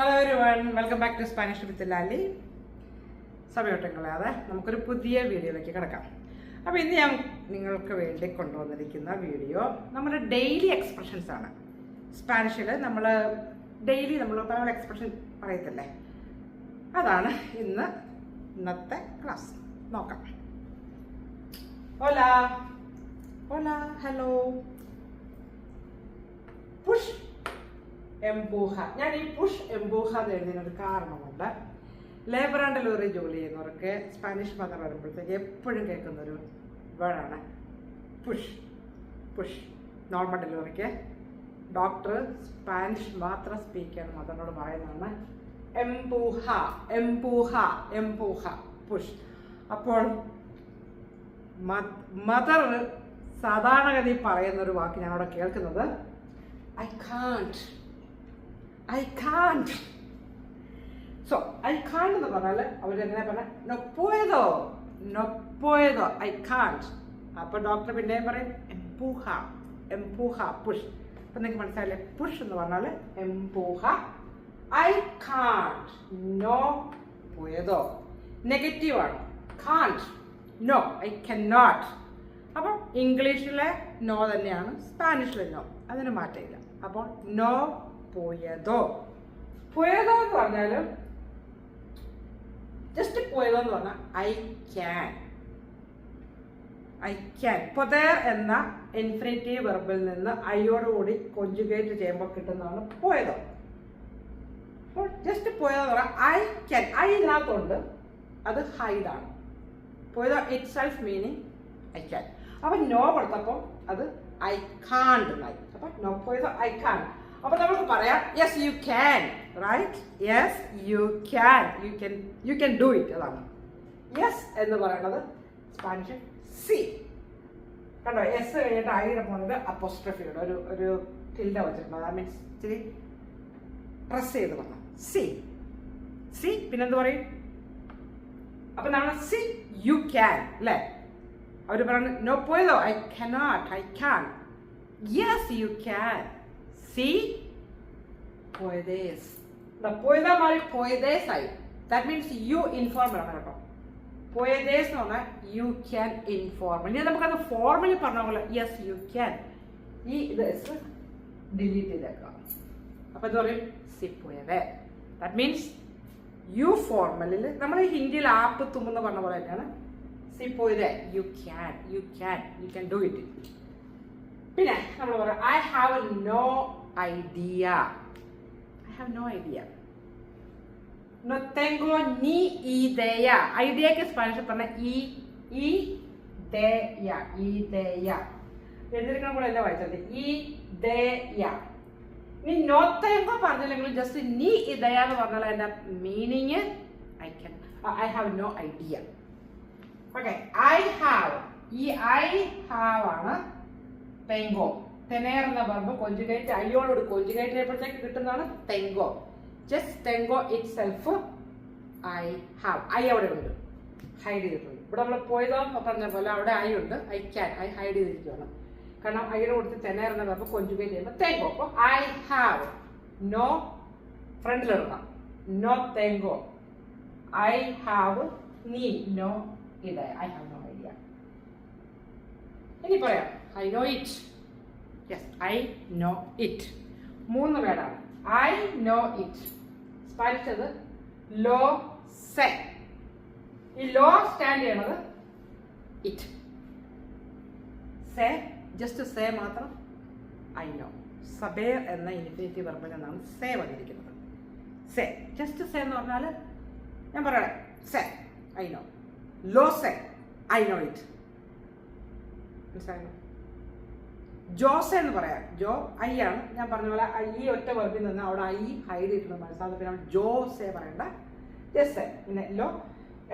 Hello ഒരു welcome back to Spanish with Lali സമയോട്ടം കളയാതെ നമുക്കൊരു പുതിയ വീഡിയോയിലേക്ക് കിടക്കാം. അപ്പോൾ ഇന്ന് ഞാൻ നിങ്ങൾക്ക് വേണ്ടി കൊണ്ടുവന്നിരിക്കുന്ന വീഡിയോ നമ്മുടെ ഡെയിലി എക്സ്പ്രഷൻസ് ആണ്. സ്പാനിഷിൽ നമ്മൾ ഡെയിലി നമ്മൾ പല എക്സ്പ്രഷൻ പറയത്തില്ലേ? അതാണ് ഇന്ന് ഇന്നത്തെ ക്ലാസ് നോക്കാം. ഓല ഓല ഹലോ പുഷ് എംബൂഹ. ഞാൻ ഈ പുഷ് എംബൂഹ എന്ന് എഴുതുന്നതിനൊരു കാരണമുണ്ട്. ലേബർ ആൻഡ് ഡെലിവറി ജോലി ചെയ്യുന്നവർക്ക് സ്പാനിഷ് മതം വരുമ്പോഴത്തേക്ക് എപ്പോഴും കേൾക്കുന്നൊരു വേർഡാണ് പുഷ്. പുഷ്. നോർമൽ ഡെലിവറിക്ക് ഡോക്ടർ സ്പാനിഷ് മാത്രം സ്പീക്ക് ചെയ്യണം. മദറിനോട് പറയുന്നതാണ് എംബൂഹ എംബൂഹ എംപൂഹ പുഷ്. അപ്പോൾ മദർ സാധാരണഗതി പറയുന്നൊരു വാക്ക് ഞാനവിടെ കേൾക്കുന്നത്. I can't I can't so I can't എന്ന് പറഞ്ഞാൽ അവരെങ്ങനെ പറഞ്ഞ? നൊപ്പോയതോ നൊപ്പോയതോ ഐ കാണ്ട് അപ്പോൾ ഡോക്ടർ പിന്നെയും പറയും എംപൂഹ എംപൂഹ പുഷ് അപ്പം നിങ്ങൾക്ക് മനസ്സിലായില്ലേ? പുഷ് എന്ന് പറഞ്ഞാൽ എംപൂഹ ഐ കാണ്ട് നോ പോയതോ നെഗറ്റീവാണ് കാണ്ട് നോ ഐ കൻ നോട്ട് അപ്പം ഇംഗ്ലീഷിലെ നോ തന്നെയാണ് സ്പാനിഷിലെ നോ അതിന് മാറ്റമില്ല. അപ്പോൾ നോ പോയതോ? പോയതോ എന്ന് പറഞ്ഞാൽ ജസ്റ്റ് പോയതോ എന്ന് പറഞ്ഞാൽ ഐ ക്യാൻ ഐ ക്യാൻ പൊതേർ എന്ന ഇൻഫിനിറ്റീവ് വെർബിൽ നിന്ന് ഐയോടുകൂടി കൊഞ്ചുഗേറ്റ് ചെയ്യുമ്പോൾ കിട്ടുന്നതാണ് പോയതോ. അപ്പോൾ ജസ്റ്റ് പോയതോ എന്ന് പറഞ്ഞാൽ ഐ ക്യാൻ ഐ ഇതിനകത്തുണ്ട് അത് ഹൈഡാണ് പോയതോ? Itself meaning I can അപ്പം നോ കൊടുത്തപ്പോൾ അത് ഐ കാണ്ട് എന്നായി. അപ്പം നോ പോയതോ? ഐ കാൺ അപ്പൊ നമുക്ക് പറയാം yes you can right yes you can you can you can do it അതാണ്. യെസ് എന്ന് പറയുന്നത് സ്പാനിഷ് സി കണ്ടോ? എസ് കഴിഞ്ഞിട്ട് ആയിരം പോകുന്നത് അപ്പോസ്ട്രഫിയുടെ ഒരു ഒരു ടിൽഡ വെച്ചിട്ടുണ്ട്. ഐ മീൻസ് ഇച്ചിരി പ്രസ് ചെയ്ത് പറഞ്ഞു സി സി പിന്നെന്ത് പറയും? അപ്പൊ നമ്മൾ സി യു ക്യാൻ അല്ലേ അവർ പറയുന്നത് no പോയതോ I cannot I can yes you can C puedes. La മാറി പോയതേസ് ആയി മീൻസ് യു you ആണ് കേട്ടോ puedes എന്ന് പറഞ്ഞാൽ യു ക്യാൻ ഇൻഫോം ഇനി നമുക്കത് ഫോർമലി പറഞ്ഞ പോലെ യെസ് യു ക്യാൻ ഈ ഇത് എസ് ഡിലീറ്റ് ചെയ്തേക്കാം അപ്പൊ എന്താ പറയും സി means ദാറ്റ് മീൻസ് യു ഫോർമലിൽ നമ്മൾ ഹിന്ദിയിൽ ആപ്പ് തുമ്മെന്ന് പറഞ്ഞ പോലെ തന്നെയാണ് സി പോയത് you can you can you can do it പിന്നെ നമ്മൾ പറയാം I have no idea I have no idea. No tengo ni idea. Idea que Spanish പറഞ്ഞ ഈ ഈ ദയ ഈ ദയ എഴുതിയിരിക്കുന്ന കൂടെ എല്ലാം വായിച്ചത് ഈ ദയ ഇനി നോ തെങ്കോ പറഞ്ഞില്ലെങ്കിലും ജസ്റ്റ് നീ ഇതയ എന്ന് പറഞ്ഞാൽ അതിന്റെ meaning I can I have no idea okay I have ഈ ഐ ഹാവ് ആണ് തെങ്കോ തെനേർ എന്ന പറഞ്ഞ കൊഞ്ചുകേറ്റ് അയ്യോടുകൂടി കൊഞ്ചുകേറ്റ് ചെയ്യുമ്പോഴത്തേക്ക് കിട്ടുന്നതാണ് തെങ്കോ ജസ്റ്റ് തെങ്കോ itself I have I അവിടെ ഉണ്ട്. ഹൈഡ് ചെയ്തിട്ടുണ്ട്. ഇവിടെ നമ്മൾ പോയതോ പറഞ്ഞ പോലെ അവിടെ ഐ ഉണ്ട്. ഐ ക്യാൻ ഐ ഹൈഡ് ചെയ്തിരിക്കുകയാണ്. കാരണം ഐയുടെ കൊടുത്ത് തെനേർ എന്ന പറഞ്ഞ കൊഞ്ചുകേറ്റ് ചെയ്യുമ്പോൾ തെങ്കോ അപ്പോൾ ഐ ഹാവ് നോ ഫ്രണ്ടിലിടണം നോ തെങ്കോ ഐ ഹാവ് നീ നോ ഇട. ഐ ഹാവ് നോ ഐഡിയ ഇനി പറയാം. I know it yes I know it മൂന്ന് വേർഡാണ് ഐ നോ ഇറ്റ് സ്പാനിഷ് ലോ സെ. ഈ ലോ സ്റ്റാൻഡ് ചെയ്യണത് ഇറ്റ് സെ ജസ്റ്റ് സേ മാത്രം ഐ നോ സബേ എന്ന ഇൻഫിനിറ്റി വെർബിൽ നിന്നാണ് സേ വന്നിരിക്കുന്നത്. സെ ജസ്റ്റ് സേ എന്ന് പറഞ്ഞാൽ ഞാൻ പറയണേ. സെ ഐ നോ ലോ സെ ഐ നോ ഇറ്റ് മനസ്സിലായോ? ജോസ് എന്ന് പറയാം. ജോ ഐ ആണ്. ഞാൻ പറഞ്ഞ പോലെ ഐ ഈ ഒറ്റ വർക്കിൽ നിന്ന് അവിടെ ഐ ഹൈഡ് ചെയ്തിട്ടുണ്ട് മനസ്സിലാകും പിന്നെ ജോസെ പറയണ്ട. ജസ് പിന്നെ ലോ.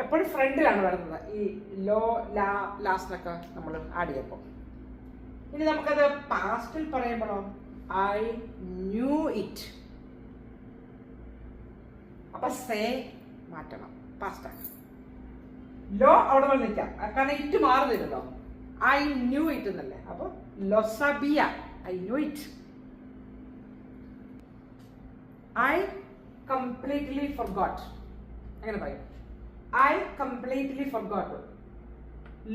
എപ്പോഴും ഫ്രണ്ടിലാണ് വരുന്നത്. ഈ ലോ ലാ ലാസ്റ്റിലൊക്കെ നമ്മൾ ആഡ് ചെയ്യപ്പോൾ ഇനി നമുക്കത് പാസ്റ്റിൽ പറയുമ്പോഴോ? ഐ ന്യൂ ഇറ്റ് അപ്പൊ സേ മാറ്റണം. പാസ്റ്റാണ് ലോ അവിടെ വന്ന് നിൽക്കാം. കാരണം ഇറ്റ് മാറുന്നില്ലല്ലോ. ഐ ന്യൂ ഇറ്റ് എന്നല്ലേ? അപ്പോൾ ലൊസബിയ I knew it I completely forgot അങ്ങനെ പറയും. ഐ കംപ്ലീറ്റ്ലി ഫർഗോട്ട്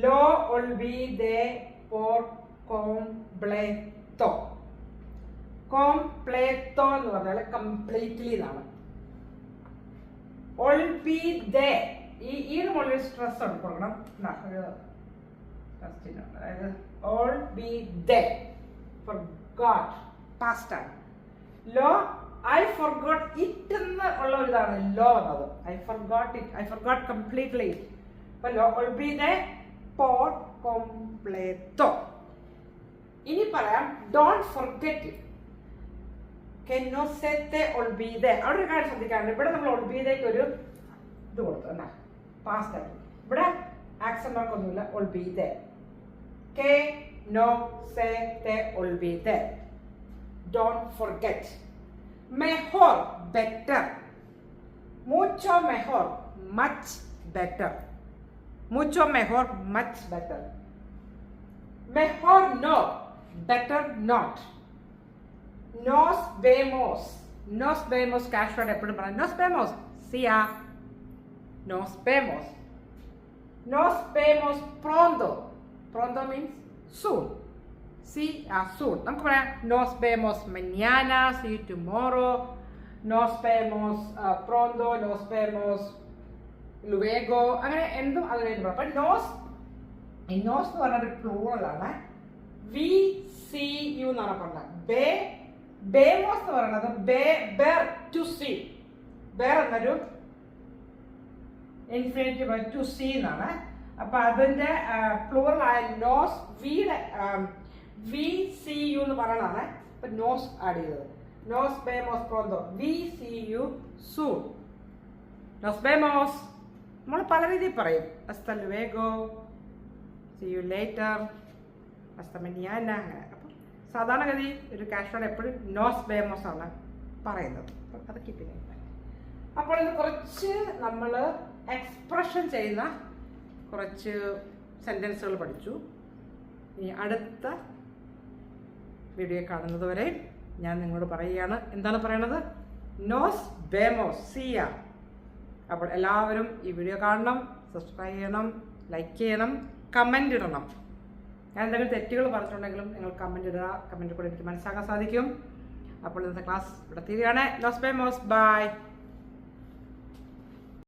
ലോ ഒൾ ബി ദേ പോർ കോംപ്ലേത്തോ കോംപ്ലേത്തോ എന്ന് പറഞ്ഞാൽ കംപ്ലീറ്റ്ലി എന്നാണ് ഈ ഈ മുകളിൽ സ്ട്രെസ് ഉണ്ട് കൊടുക്കണം ഉണ്ട്. അതായത് ഓൾ ബി ദേ ഫോർ ഗോഡ് പാസ്റ്റ് ആണ്. ലോ ഐ ഫോർ ഗോട്ട് ഇറ്റ് എന്ന് ഉള്ള ഒരു ഇതാണ് ലോ എന്നത്. I forgot it I forgot completely അപ്പൊ ലോ ഓൾ ബി ദേ പോർ കോംപ്ലേത്തോ ഇനി പറയാം ഡോണ്ട് ഫോർഗെറ്റ് കെന്നോസെത്തെ ഒൾബീതെ അവിടെ ഒരു കാര്യം ശ്രദ്ധിക്കാറുണ്ട് ഇവിടെ നമ്മൾ ഒൾബീതയ്ക്ക് ഒരു ഇത് കൊടുത്തു. എന്നാ? പാസ്റ്റ് ആയിട്ട്. ഇവിടെ ആക്സൺ മാർക്ക് ഒന്നുമില്ല. ഒൾബീതെ Que no se te olvide. Don't forget. Mejor, better. Mucho mejor, much better. Mucho mejor, much better. Mejor no, better not. Nos vemos. Nos vemos, Cashford. Nos vemos. See ya. Nos vemos. Nos vemos pronto. Pronto means soon. See ya soon. നമുക്ക് പറയാം nos vemos mañana see you tomorrow. Nos vemos uh, pronto nos vemos luego. അങ്ങനെ എന്തും അത് കഴിഞ്ഞ് പറയാം അപ്പം nose nose എന്ന് പറഞ്ഞ ഒരു പ്ലൂറൽ ആണ്. വി സി യു എന്നാണ് പറഞ്ഞത്. ബേ ബേമോസ് എന്ന് പറയുന്നത് ബേ ബെർ ടു സി ബെർ എന്നൊരു ഇൻഫിനിറ്റീവ് ടു സി എന്നാണ്. അപ്പൊ അതിന്റെ പ്ലൂറൽ ആയ നോസ് വിയുടെ വി സി യു എന്ന് പറയണതാണ് ഇപ്പൊ നോസ് ആഡ് ചെയ്തത്. നോസ് ബേമോസ് പ്രോന്തോ വി സി യു സൂൺ നോസ് ബേമോസ് നമ്മൾ പല രീതിയിൽ പറയും. അസ്ത ലുവേഗോ സി യു ലേറ്റർ അസ്ത മെനിയാന അങ്ങനെ. അപ്പം സാധാരണഗതി ഒരു കാഷ്വൽ എപ്പോഴും നോസ് ബേമോസ് ആണ് പറയുന്നത്. അപ്പം അത് കീപ്പ് അപ്പോൾ ഇത് കുറച്ച് നമ്മൾ എക്സ്പ്രഷൻ ചെയ്യുന്ന കുറച്ച് സെന്റൻസുകൾ പഠിച്ചു. ഇനി അടുത്ത വീഡിയോ കാണുന്നത് വരെ ഞാൻ നിങ്ങളോട് പറയുകയാണ്. എന്താണ് പറയണത്? നോസ് ബേമോസ് സിയ അപ്പോൾ എല്ലാവരും ഈ വീഡിയോ കാണണം സബ്സ്ക്രൈബ് ചെയ്യണം ലൈക്ക് ചെയ്യണം കമന്റ് ഇടണം. ഞാൻ എന്തെങ്കിലും തെറ്റുകൾ പറഞ്ഞിട്ടുണ്ടെങ്കിലും നിങ്ങൾ കമന്റ് ഇടുക. കമന്റ് കൂടെ എനിക്ക് മനസ്സിലാക്കാൻ സാധിക്കും. അപ്പോൾ ഇന്നത്തെ ക്ലാസ് ഇവിടെ തീരുകയാണ്. Nose ബേമോസ് by